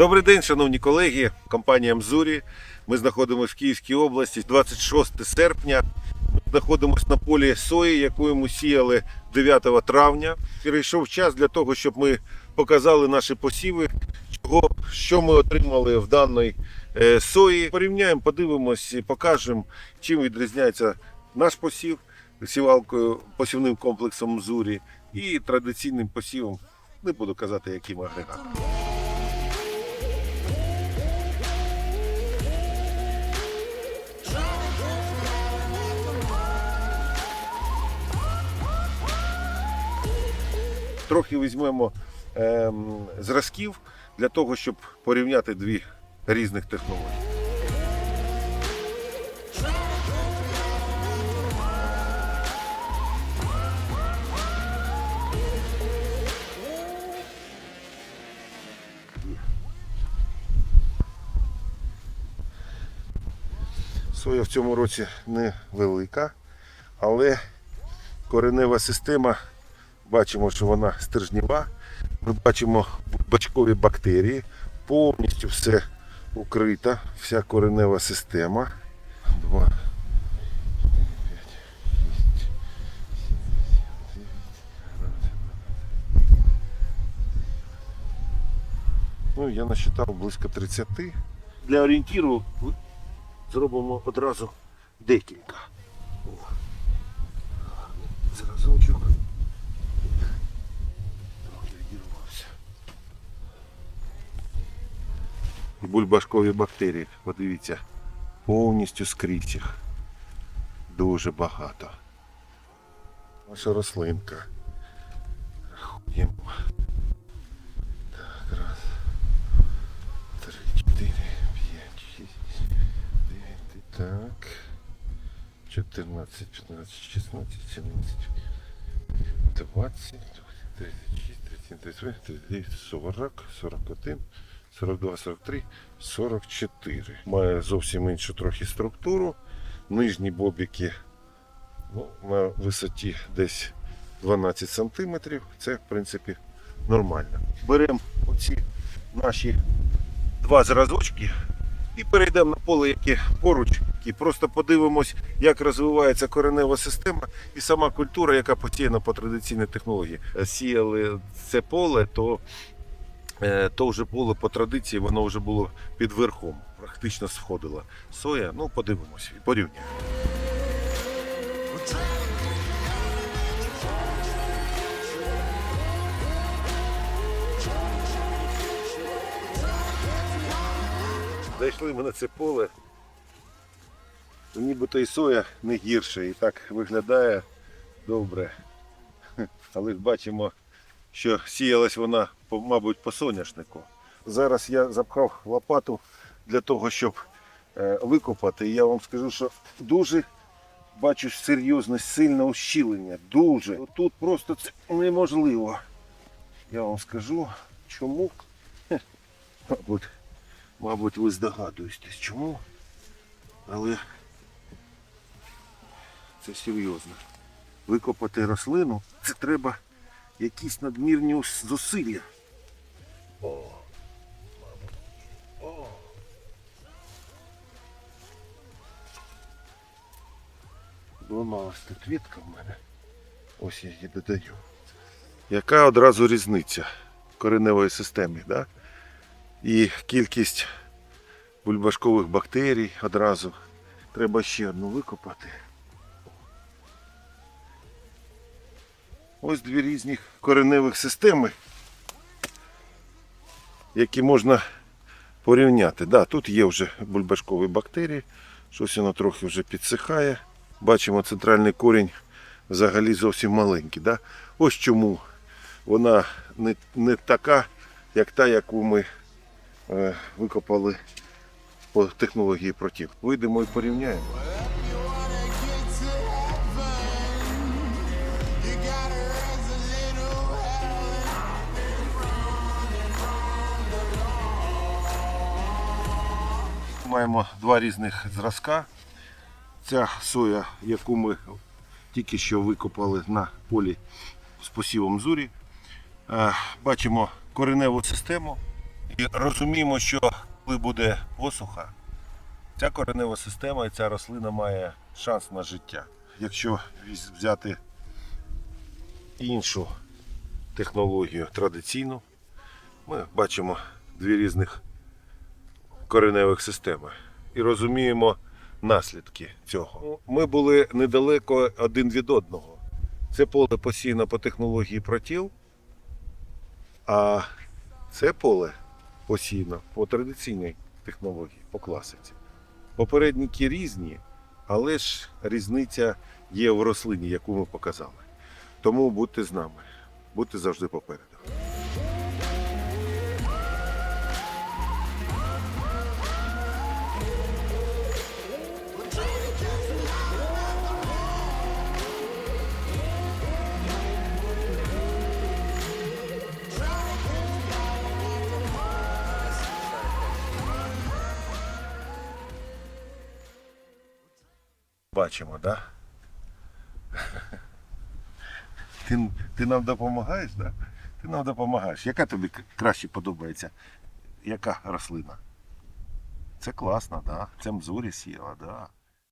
Добрий день, шановні колеги. Компанія Мзурі. Ми знаходимося в Київській області. 26 серпня. Ми знаходимося на полі сої, яку ми сіяли 9 травня. Прийшов час для того, щоб ми показали наші посіви, чого, що ми отримали в даної е, сої. Порівняємо, подивимось, покажемо, чим відрізняється наш посів сівалкою, посівним комплексом Мзурі і традиційним посівом. Не буду казати, яким агрегатом. Трохи візьмемо ем, зразків для того, щоб порівняти дві різних технології. Соя в цьому році невелика, але коренева система бачимо, що вона стержнєва. Ми бачимо бачкові бактерії, повністю все укрита, вся коренева система. Два, п'ять, шість. Ну, я насчитав близько 30. Для орієнтіру зробимо одразу декілька. Зразочок. Трохи відірвався. Бульбашкові бактерії, подивіться, повністю скрізь їх. Дуже багато. Наша рослинка. Рахуємо. Так, раз, три, чотири, п'ять, шість, дев'ять. Так. 14, 15, 16, 17, 20, 36, 37, 38, 39, 40, 41, 42, 43, 44. Має зовсім іншу трохи структуру. Нижні бобіки ну, на висоті десь 12 см. Це, в принципі, нормально. Беремо оці наші два зразочки і перейдемо на поле, яке поруч, і просто подивимось, як розвивається коренева система і сама культура, яка посіяна по традиційній технології. Сіяли це поле, то, то вже поле по традиції, воно вже було під верхом, практично сходила соя. Ну, подивимось і. Зайшли ми на це поле. Нібито і соя не гірше, і так виглядає добре. Але бачимо, що сіялась вона, мабуть, по соняшнику. Зараз я запхав лопату для того, щоб е, викопати. І я вам скажу, що дуже бачу серйозне, сильне ущілення. Дуже. Тут просто це неможливо. Я вам скажу, чому. Хе, Мабуть, мабуть, ви здогадуєтесь, чому. Але це серйозно. Викопати рослину це треба якісь надмірні зусилля. О. О. Зламалась тут ветка в мене. Ось я її додаю. Яка одразу різниця кореневої системи, да? І кількість бульбашкових бактерій одразу. Треба ще одну викопати. Ось дві різні кореневих системи, які можна порівняти. Да, тут є вже бульбашкові бактерії, щось воно трохи вже підсихає. Бачимо, центральний корінь взагалі зовсім маленький. Да? Ось чому вона не, не така, як та, яку ми е, викопали по технології протів. Вийдемо і порівняємо. Маємо два різних зразка. Ця соя, яку ми тільки що викопали на полі з посівом зурі. Е, Бачимо кореневу систему І розуміємо, що коли буде посуха, ця коренева система і ця рослина має шанс на життя. Якщо взяти іншу технологію традиційну, ми бачимо дві різних кореневих системи і розуміємо наслідки цього. Ми були недалеко один від одного. Це поле посіяно по технології протіл, а це поле посіяно по традиційній технології, по класиці. Попередники різні, але ж різниця є в рослині, яку ми показали. Тому будьте з нами, будьте завжди попереду. Бачимо, так? Да? Ти, ти нам допомагаєш, так? Да? Ти нам допомагаєш. Яка тобі краще подобається? Яка рослина? Це класно, так? Да? Це мзурі сіла, так. Да.